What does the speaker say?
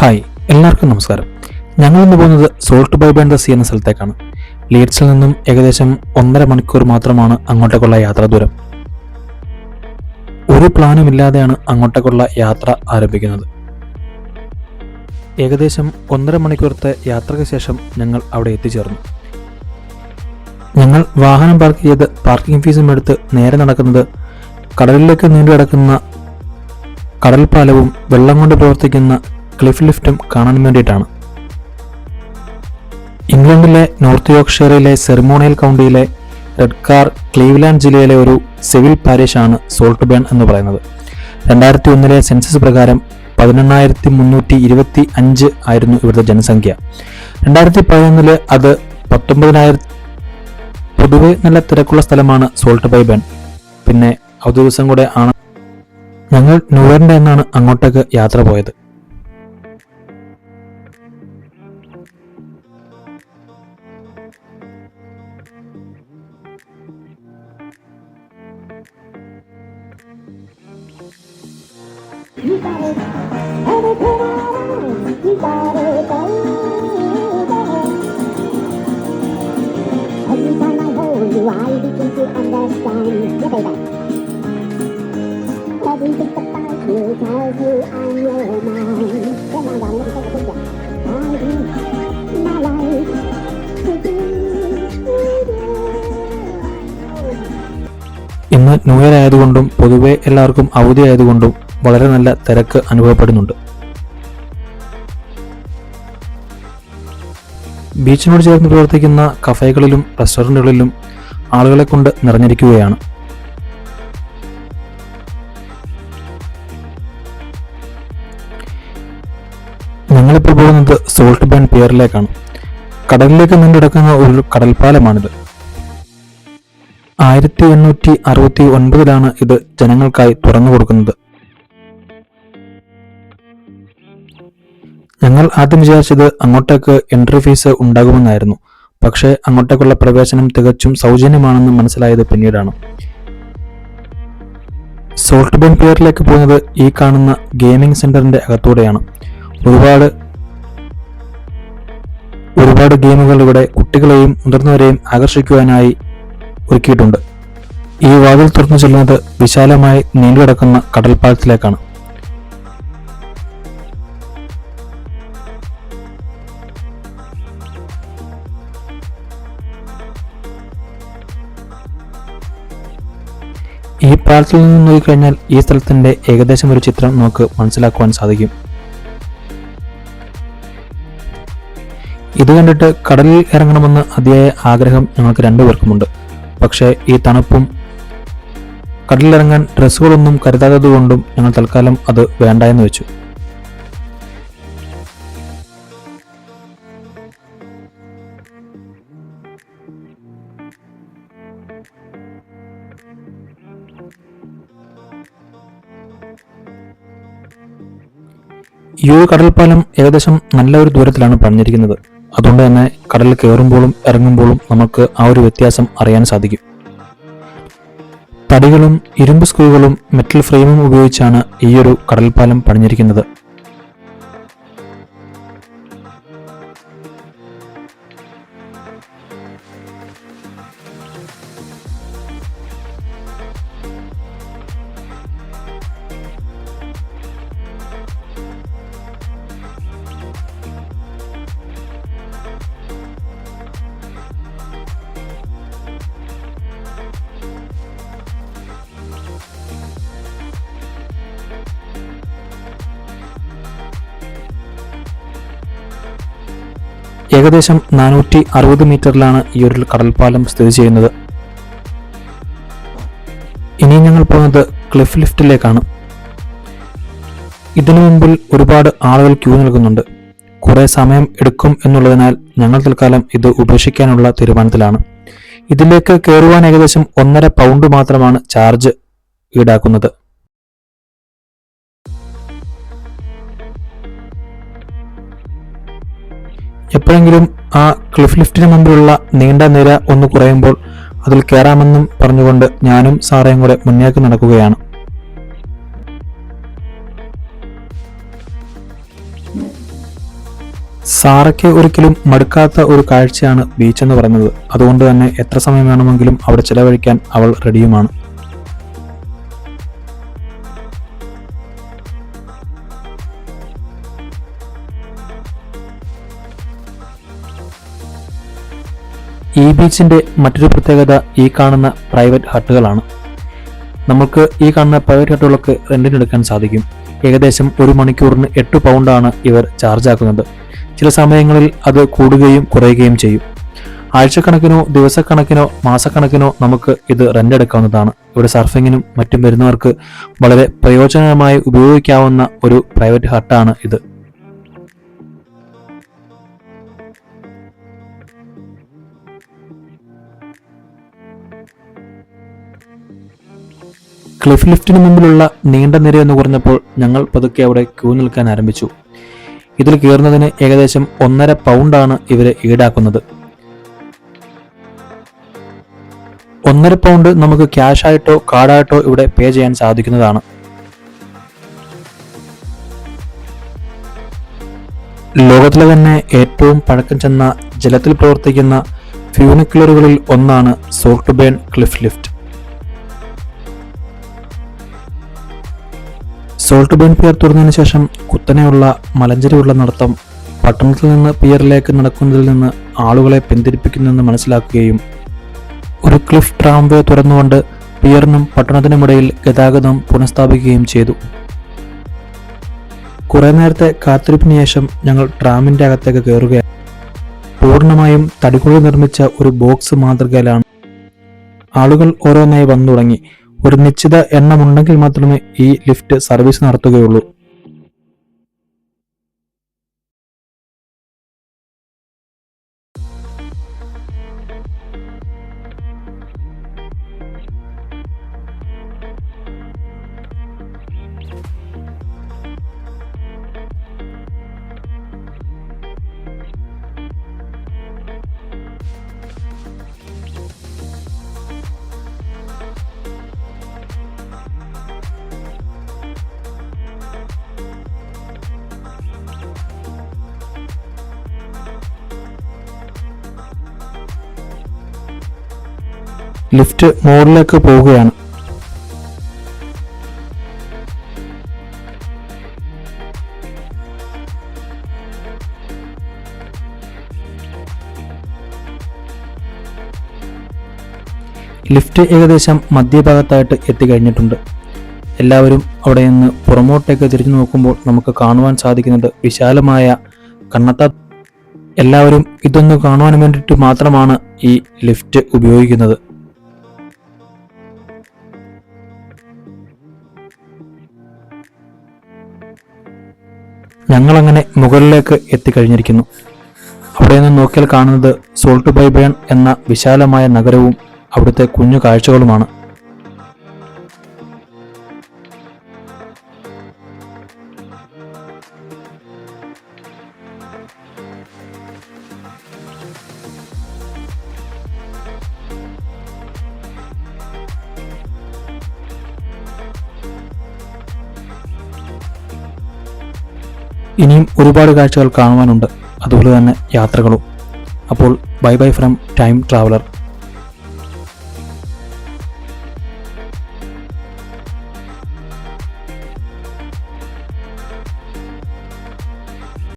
Hi എല്ലാവർക്കും നമസ്കാരം. ഞങ്ങൾ ഇന്ന് പോകുന്നത് സോൾട്ട് ബൈ സി എന്ന സ്ഥലത്തേക്കാണ്. ലീഡ്സിൽ നിന്നും ഏകദേശം ഒന്നര മണിക്കൂർ മാത്രമാണ് അങ്ങോട്ടേക്കുള്ള യാത്രാ ദൂരം. ഒരു പ്ലാനും ഇല്ലാതെയാണ് അങ്ങോട്ടേക്കുള്ള യാത്ര ആരംഭിക്കുന്നത്. ഏകദേശം ഒന്നര മണിക്കൂറത്തെ യാത്രയ്ക്ക് ശേഷം ഞങ്ങൾ അവിടെ എത്തിച്ചേർന്നു. ഞങ്ങൾ വാഹനം പാർക്ക് ചെയ്ത് പാർക്കിംഗ് ഫീസും എടുത്ത് നേരെ നടക്കുന്നത് കടലിലേക്ക് നീണ്ടു കിടക്കുന്ന കടൽപ്പാലവും വെള്ളം കൊണ്ട് പ്രവർത്തിക്കുന്ന ക്ലിഫ് ലിഫ്റ്റും കാണാൻ വേണ്ടിയിട്ടാണ്. ഇംഗ്ലണ്ടിലെ നോർത്ത് യോർക്ക്ഷയറിലെ സെറിമോണിയൽ കൗണ്ടിയിലെ റെഡ്കാർ ക്ലീവ്ലാൻഡ് ജില്ലയിലെ ഒരു സിവിൽ പാരിഷാണ് സോൾട്ട് ബേൺ എന്ന് പറയുന്നത്. രണ്ടായിരത്തി ഒന്നിലെ സെൻസസ് പ്രകാരം പതിനെണ്ണായിരത്തി മുന്നൂറ്റി ഇരുപത്തി അഞ്ച് ആയിരുന്നു ഇവിടുത്തെ ജനസംഖ്യ. രണ്ടായിരത്തി പതിനൊന്നിൽ അത് പത്തൊമ്പതിനായിര പൊതുവെ നല്ല തിരക്കുള്ള സ്ഥലമാണ് സോൾട്ട് ബേൺ. പിന്നെ ഒരു ദിവസം കൂടെ ആണ് ഞങ്ങൾ നൂറിന്റെ എന്നാണ് അങ്ങോട്ടേക്ക് യാത്ര പോയത്. ഇന്ന് ന്യൂ ഇയർ ആയതുകൊണ്ടും പൊതുവെ എല്ലാവർക്കും അവധി ആയതുകൊണ്ടും വളരെ നല്ല തിരക്ക് അനുഭവപ്പെടുന്നുണ്ട്. ബീച്ചിനോട് ചേർന്ന് പ്രവർത്തിക്കുന്ന കഫേകളിലും റെസ്റ്റോറന്റുകളിലും ആളുകളെ കൊണ്ട് നിറഞ്ഞിരിക്കുകയാണ്. ഞങ്ങളിപ്പോൾ പോകുന്നത് സോൾട്ട് ബേൺ പിയറിലേക്കാണ്. കടലിലേക്ക് നീണ്ടെടുക്കുന്ന ഒരു കടൽപ്പാലമാണിത്. ആയിരത്തി എണ്ണൂറ്റി അറുപത്തി ഒൻപതിലാണ് ഇത് ജനങ്ങൾക്കായി തുറന്നു കൊടുക്കുന്നത് ഞങ്ങൾ ആദ്യം വിചാരിച്ചത് അങ്ങോട്ടേക്ക് എൻട്രി ഫീസ് ഉണ്ടാകുമെന്നായിരുന്നു. പക്ഷേ അങ്ങോട്ടേക്കുള്ള പ്രവേശനം തികച്ചും സൗജന്യമാണെന്ന് മനസ്സിലായത് പിന്നീടാണ്. സോൾട്ട് ബെൻ പിയറിലേക്ക് പോകുന്നത് ഈ കാണുന്ന ഗെയിമിംഗ് സെന്ററിന്റെ അകത്തൂടെയാണ്. ഒരുപാട് ഒരുപാട് ഗെയിമുകൾ ഇവിടെ കുട്ടികളെയും മുതിർന്നവരെയും ആകർഷിക്കുവാനായി ഒരുക്കിയിട്ടുണ്ട്. ഈ വാതിൽ തുറന്നു ചെല്ലുന്നത് വിശാലമായി നീണ്ടുകിടക്കുന്ന കടൽപ്പാലത്തിലേക്കാണ്. ഈ പാലത്തിൽ നിന്ന് നോക്കിക്കഴിഞ്ഞാൽ ഈ സ്ഥലത്തിന്റെ ഏകദേശം ഒരു ചിത്രം നമുക്ക് മനസ്സിലാക്കുവാൻ സാധിക്കും. ഇത് കണ്ടിട്ട് കടലിൽ ഇറങ്ങണമെന്ന് അതിയായ ആഗ്രഹം ഞങ്ങൾക്ക് രണ്ടുപേർക്കുമുണ്ട് പക്ഷേ ഈ തണുപ്പും കടലിലിറങ്ങാൻ ഡ്രസ്സുകളൊന്നും കരുതാത്തതുകൊണ്ടും ഞങ്ങൾ തൽക്കാലം അത് വേണ്ട എന്ന് വെച്ചു. ഈ കടൽപ്പാലം ഏകദേശം നല്ല ഒരു ദൂരത്തിലാണ് പണിഞ്ഞിരിക്കുന്നത്. അതുകൊണ്ട് തന്നെ കടലിൽ കയറുമ്പോഴും ഇറങ്ങുമ്പോഴും നമുക്ക് ആ ഒരു വ്യത്യാസം അറിയാൻ സാധിക്കും. തടികളും ഇരുമ്പ് സ്ക്രൂകളും മെറ്റൽ ഫ്രെയിമും ഉപയോഗിച്ചാണ് ഈ ഒരു കടൽപ്പാലം പണിഞ്ഞിരിക്കുന്നത്. ഏകദേശം നാനൂറ്റി അറുപത് മീറ്ററിലാണ് ഈ ഒരു കടൽപ്പാലം സ്ഥിതി ചെയ്യുന്നത്. ഇനി ഞങ്ങൾ പോകുന്നത് ക്ലിഫ് ലിഫ്റ്റിലേക്കാണ്. ഇതിനു മുമ്പിൽ ഒരുപാട് ആളുകൾ ക്യൂ നിൽക്കുന്നുണ്ട്. കുറേ സമയം എടുക്കും എന്നുള്ളതിനാൽ ഞങ്ങൾ തൽക്കാലം ഇത് ഉപേക്ഷിക്കാനുള്ള തീരുമാനത്തിലാണ്. ഇതിലേക്ക് കയറുവാൻ ഏകദേശം ഒന്നര പൗണ്ട് മാത്രമാണ് ചാർജ് ഈടാക്കുന്നത്. എപ്പോഴെങ്കിലും ആ ക്ലിഫ് ലിഫ്റ്റിന് മുമ്പിലുള്ള നീണ്ട നിര ഒന്ന് കുറയുമ്പോൾ അതിൽ കയറാമെന്നും പറഞ്ഞുകൊണ്ട് ഞാനും സാറേയും കൂടെ മുന്നേക്ക് നടക്കുകയാണ്. സാറയ്ക്ക് ഒരിക്കലും മടുക്കാത്ത ഒരു കാഴ്ചയാണ് ബീച്ച് എന്ന് പറയുന്നത്. അതുകൊണ്ട് തന്നെ എത്ര സമയം വേണമെങ്കിലും അവിടെ ചിലവഴിക്കാൻ അവൾ റെഡിയുമാണ്. ഈ ബീച്ചിന്റെ മറ്റൊരു പ്രത്യേകത ഈ കാണുന്ന പ്രൈവറ്റ് ഹട്ടുകളാണ്. നമുക്ക് ഈ കാണുന്ന പ്രൈവറ്റ് ഹട്ടുകളൊക്കെ റെന്റിന് എടുക്കാൻ സാധിക്കും. ഏകദേശം ഒരു മണിക്കൂറിന് എട്ട് പൗണ്ടാണ് ഇവർ ചാർജ് ആക്കുന്നത്. ചില സമയങ്ങളിൽ അത് കൂടുകയും കുറയുകയും ചെയ്യും. ആഴ്ചക്കണക്കിനോ ദിവസക്കണക്കിനോ മാസക്കണക്കിനോ നമുക്ക് ഇത് റെന്റ് എടുക്കാവുന്നതാണ്. ഇവിടെ സർഫിങ്ങിനും മറ്റും വരുന്നവർക്ക് വളരെ പ്രയോജനകരമായി ഉപയോഗിക്കാവുന്ന ഒരു പ്രൈവറ്റ് ഹട്ടാണ് ഇത്. ക്ലിഫ് ലിഫ്റ്റിന് മുമ്പിലുള്ള നീണ്ട നിരയെന്ന് പറഞ്ഞപ്പോൾ ഞങ്ങൾ പതുക്കെ അവിടെ ക്യൂ നിൽക്കാൻ ആരംഭിച്ചു. ഇതിൽ കയറുന്നതിന് ഏകദേശം ഒന്നര പൗണ്ടാണ് ഇവരെ ഈടാക്കുന്നത്. ഒന്നര പൗണ്ട് നമുക്ക് ക്യാഷ് ആയിട്ടോ കാർഡായിട്ടോ ഇവിടെ പേ ചെയ്യാൻ സാധിക്കുന്നതാണ്. ലോകത്തിലെ തന്നെ ഏറ്റവും പഴക്കം ചെന്ന ജലത്തിൽ പ്രവർത്തിക്കുന്ന ഫ്യൂണിക്കുലറുകളിൽ ഒന്നാണ് Saltburn cliff lift. Saltburn pier തുറന്നതിന് ശേഷം കുത്തനെയുള്ള മലഞ്ചെരിവുള്ള നടത്തം പട്ടണത്തിൽ നിന്ന് പിയറിലേക്ക് നടക്കുന്നതിൽ നിന്ന് ആളുകളെ പിന്തിരിപ്പിക്കുന്നെന്ന് മനസ്സിലാക്കുകയും ഒരു ക്ലിഫ് ട്രാംവേ തുറന്നുകൊണ്ട് പിയറിനും പട്ടണത്തിനുമിടയിൽ ഗതാഗതം പുനഃസ്ഥാപിക്കുകയും ചെയ്തു. കുറെ നേരത്തെ കാത്തിരിപ്പിന് ശേഷം ഞങ്ങൾ ട്രാമിന്റെ അകത്തേക്ക് കയറുകയാണ് പൂർണമായും തടികൊണ്ട് നിർമ്മിച്ച ഒരു ബോക്സ് മാതൃകയിലാണ്. ആളുകൾ ഓരോന്നായി വന്നു തുടങ്ങി ഒരു നിശ്ചിത എണ്ണമുണ്ടെങ്കിൽ മാത്രമേ ഈ ലിഫ്റ്റ് സർവീസ് നടത്തുകയുള്ളൂ. ലിഫ്റ്റ് മുകളിലേക്ക് പോവുകയാണ്. ലിഫ്റ്റ് ഏകദേശം മധ്യഭാഗത്തായിട്ട് എത്തിക്കഴിഞ്ഞിട്ടുണ്ട്. എല്ലാവരും അവിടെ നിന്ന് പുറമോട്ടേക്ക് തിരിഞ്ഞു നോക്കുമ്പോൾ നമുക്ക് കാണുവാൻ സാധിക്കുന്നത് വിശാലമായ കണ്ണത്ത എല്ലാവരും ഇതൊന്ന് കാണുവാൻ വേണ്ടിയിട്ട് മാത്രമാണ് ഈ ലിഫ്റ്റ് ഉപയോഗിക്കുന്നത്. ഞങ്ങളങ്ങനെ മുകളിലേക്ക് എത്തിക്കഴിഞ്ഞിരിക്കുന്നു. അവിടെ നിന്ന് നോക്കിയാൽ കാണുന്നത് സോൾട്ട് ബൈബേൺ എന്ന വിശാലമായ നഗരവും അവിടുത്തെ കുഞ്ഞു കാഴ്ചകളുമാണ്. ഇനിയും ഒരുപാട് കാഴ്ചകൾ കാണുവാനുണ്ട്. അതുപോലെ തന്നെ യാത്രകളും. അപ്പോൾ bye bye from time traveller.